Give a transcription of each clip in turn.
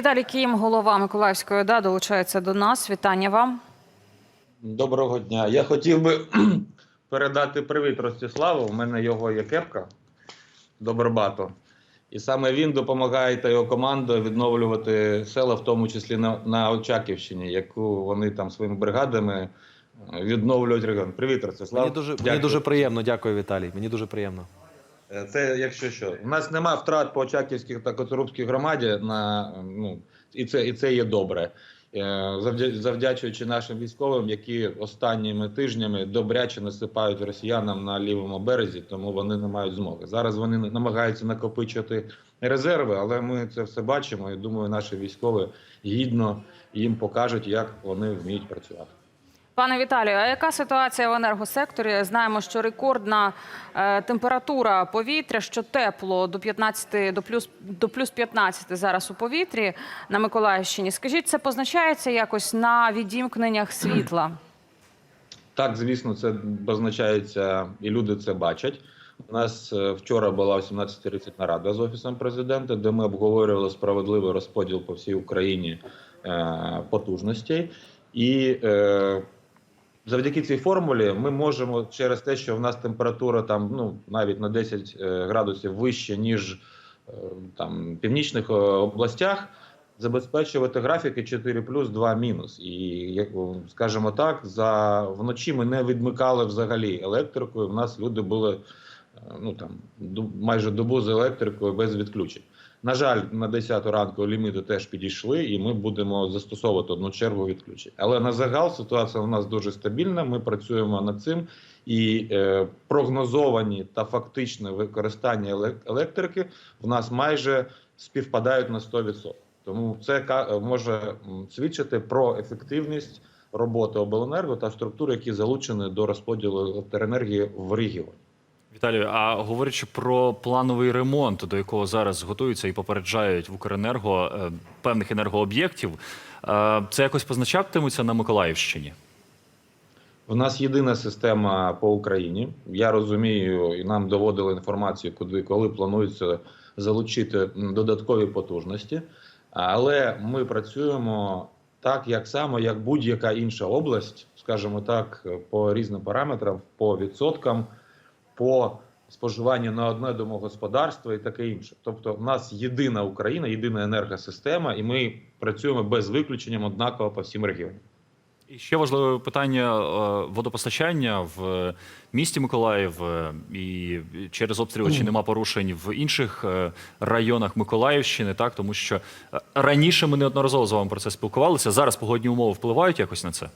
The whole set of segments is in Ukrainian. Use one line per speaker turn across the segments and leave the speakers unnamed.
Віталій Кім, голова Миколаївської ОДА, долучається до нас. Вітання вам.
Доброго дня. Я хотів би передати привіт Ростиславу. У мене його є кепка Добробато. І саме він допомагає та його команда відновлювати села, в тому числі на, на Очаківщині, яку вони там своїми бригадами е, відновлюють регіон. Привіт, Ростислав.
Мені дуже, мені дуже приємно, дякую, Віталій. Мені дуже приємно.
Е, Це якщо що. У нас нема втрат по Очаківських та Коцурубській громаді на ну і це і це є добре. Е, завдя- Завдячуючи нашим військовим, які останніми тижнями добряче насипають росіянам на лівому березі, тому вони не мають змоги. Зараз вони намагаються накопичити резерви, але ми це все бачимо. І думаю, наші військові гідно їм покажуть, як вони вміють працювати.
Пане Віталію, а яка ситуація в енергосекторі? Знаємо, що рекордна е, температура повітря, що тепло до 15, до плюс до плюс 15 зараз у повітрі на Миколаївщині. Скажіть, це позначається якось на відімкненнях світла?
Так, звісно, це позначається, і люди це бачать. У нас е, вчора була о 17.30 нарада з офісом президента, де ми обговорювали справедливий розподіл по всій Україні е, потужностей. І завдяки цій формулі ми можемо через те, що в нас температура там ну навіть на 10 е, градусів вище ніж е, там в північних е, областях. Забезпечувати графіки 4 плюс 2 мінус. І скажімо так, за вночі ми не відмикали взагалі електрикою. В нас люди були ну там майже добу з електрикою без відключень. На жаль, на 10 ранку ліміти теж підійшли, і ми будемо застосовувати одну чергу відключень. Але на загал ситуація у нас дуже стабільна. Ми працюємо над цим, і е, прогнозовані та фактичне використання електрики в нас майже співпадають на 100%. Тому це ка- може свідчити про ефективність роботи обленерго та структур, які залучені до розподілу електроенергії в регіоні.
Віталію, а говорячи про плановий ремонт, до якого зараз готуються і попереджають в Укренерго е, певних енергооб'єктів, е, це якось позначатиметься на Миколаївщині?
У нас єдина система по Україні. Я розумію, і нам доводили інформацію, куди коли планується залучити додаткові потужності. Але ми працюємо так, як само, як будь-яка інша область, скажімо так, по різним параметрам, по відсоткам, по споживанню на одне домогосподарство і таке інше. Тобто, в нас єдина Україна, єдина енергосистема, і ми працюємо без виключення однаково по всім регіонам.
І ще важливе питання е, водопостачання в місті Миколаїв е, і через обстріли чи нема порушень в інших е, районах Миколаївщини, так тому що раніше ми неодноразово з вами про це спілкувалися. Зараз погодні умови впливають якось на це.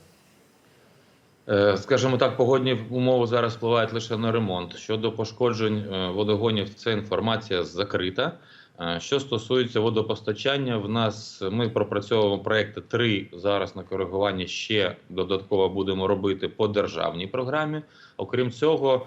Е, Скажімо так, погодні умови зараз впливають лише на ремонт. Щодо пошкоджень е, водогонів, ця інформація закрита. Е, Що стосується водопостачання, в нас ми пропрацьовуємо проекти три зараз на коригування. Ще додатково будемо робити по державній програмі. Окрім цього,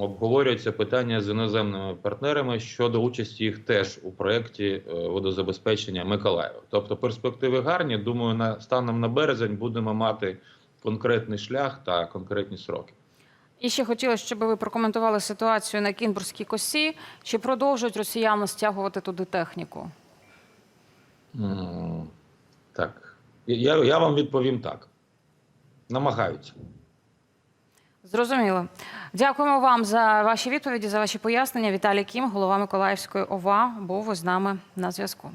обговорюється питання з іноземними партнерами щодо участі їх теж у проєкті водозабезпечення Миколаєва. Тобто перспективи гарні. Думаю, на станом на березень будемо мати конкретний шлях та конкретні сроки.
І ще хотілося, щоб ви прокоментували ситуацію на Кінбурзькій косі. Чи продовжують росіяни стягувати туди техніку?
М, Так, я, я вам відповім так. Намагаються.
Зрозуміло. Дякуємо вам за ваші відповіді, за ваші пояснення. Віталій Кім, голова Миколаївської ОВА, був із нами на зв'язку.